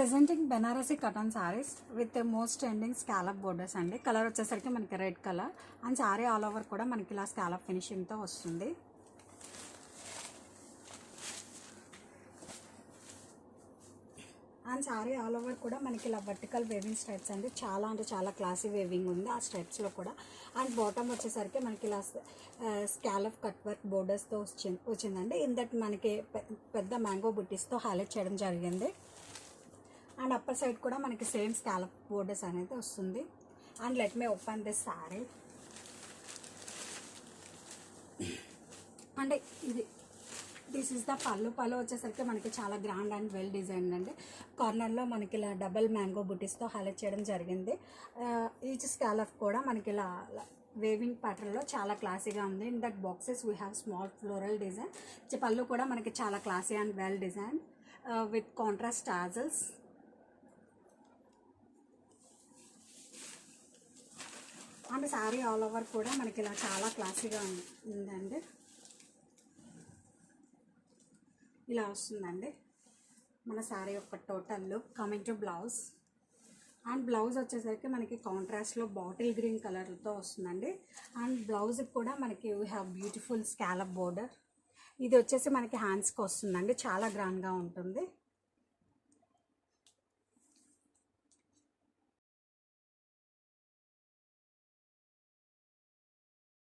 Presenting Banarasi cotton saris with most trending scallop borders అండి. Colour వచ్చేసరికి మనకి red colour and sari all over కూడా మనకి ఇలా స్కాలప్ ఫినిషింగ్తో వస్తుంది. అండ్ సారీ ఆల్ ఓవర్ కూడా మనకి ఇలా వర్టికల్ వేవింగ్ స్ట్రైప్స్ అండి. చాలా అంటే చాలా క్లాసీ వేవింగ్ ఉంది ఆ స్ట్రైప్స్లో కూడా. అండ్ బాటమ్ వచ్చేసరికి మనకి ఇలా స్కాలప్ కట్ వర్క్ బోర్డర్స్తో వచ్చింది వచ్చిందండి. ఇన్ దట్ మనకి పెద్ద మ్యాంగో బుట్టీస్తో హైలైట్ చేయడం జరిగింది. అండ్ అప్పర్ సైడ్ కూడా మనకి సేమ్ స్కాలప్ బోర్డర్స్ అనేది వస్తుంది. And let me open this sari అంటే ఇది దిస్ ఇస్ ద పళ్ళు. పళ్ళు వచ్చేసరికి మనకి చాలా గ్రాండ్ అండ్ వెల్ డిజైన్ అండి. కార్నర్లో మనకి ఇలా డబల్ మ్యాంగో బుటీస్తో హైలైట్ చేయడం జరిగింది. ఈచ్ స్కాలప్ కూడా మనకి ఇలా వేవింగ్ ప్యాటర్న్లో చాలా క్లాసీగా ఉంది. In that boxes we have small floral design పళ్ళు కూడా మనకి చాలా classy and well design with contrast tassels and sari all over కూడా మనకి ఇలా చాలా క్లాసీగా ఉం- ఉందండి. ఇలా వస్తుందండి. మన శారీ యొక్క total look coming to blouse. And blouse వచ్చేసరికి మనకి కాంట్రాస్ట్లో బాటిల్ గ్రీన్ కలర్తో వస్తుందండి. అండ్ బ్లౌజ్ కూడా మనకి we have beautiful scallop border ఇది వచ్చేసి మనకి హ్యాండ్స్కి వస్తుందండి. చాలా గ్రాండ్గా ఉంటుంది.